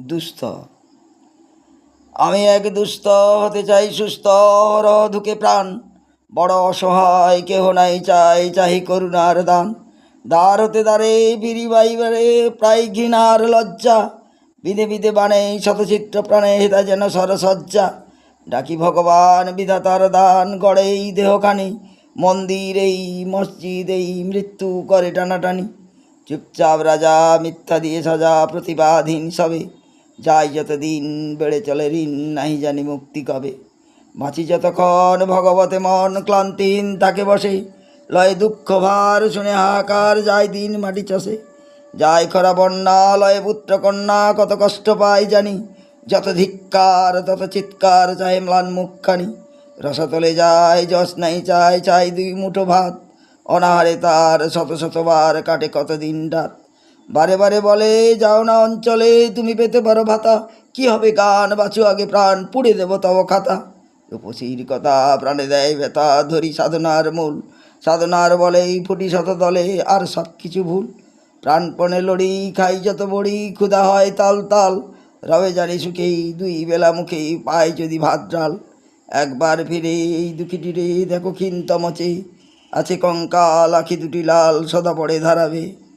দুস্থ। আমি এক দুস্থ, হতে চাই সুস্থ ধুকে প্রাণ। বড় অসহায়, কেহ নাই চাই, চাহি করুণার দান। দ্বার হতে দ্বারে বিড়ি বাইবারে, প্রায় ঘৃণার লজ্জা। বিধে বিধে বাণে শতচিত্র প্রাণে, হেতা যেন সরসজ্জা। ডাকি ভগবান, বিধাতার দান গড়েই দেহখানি। মন্দির এই, মসজিদ এই, মৃত্যু করে টানাটানি। চুপচাপ রাজা, মিথ্যা দিয়ে সাজা, প্রতিবাদহীন সবে। যাই যতদিন বেড়ে চলে ঋণ, নাহি জানি মুক্তি কবে। বাঁচি যতক্ষণ ভগবতে মন ক্লান্তিহীন তাকে বসে। লয় দুঃখ ভার শুনে হাহাকার যায় দিন মাটি চষে। যায় খরা বন্যা, লয় পুত্র কন্যা, কত কষ্ট পাই জানি। যত ধিক্কার, তত চিৎকার চাহে ম্লান মুখখানি। রসতলে যায় যশ নাই চাই চাই দুই মুঠো ভাত। অনাহারে তার শত শতবার কাটে কতদিন রাত বারে বারে বলে যাও না অঞ্চলে, তুমি পেতে পারো ভাতা। কি হবে গান, বাঁচো আগে প্রাণ, পুড়ে দেব তব খাতা। রূপসীর কথা প্রাণে দেয় ব্যথা, ধরি সাধনার মূল। সাধনার বলেই ফুটি শত দলে আর সব কিছু ভুল। প্রাণপণে লড়ি, খাই যত বড়ি, ক্ষুধা হয় তাল তাল। রবে জানি সুখেই, দুই বেলা মুখেই পাই যদি ভাত ডাল। একবার ফিরে এই দুঃখীটিরে দেখো ক্ষীণ তমচে। আছে কঙ্কাল, আখি দুটি লাল, সদা পড়ে ধারাবে।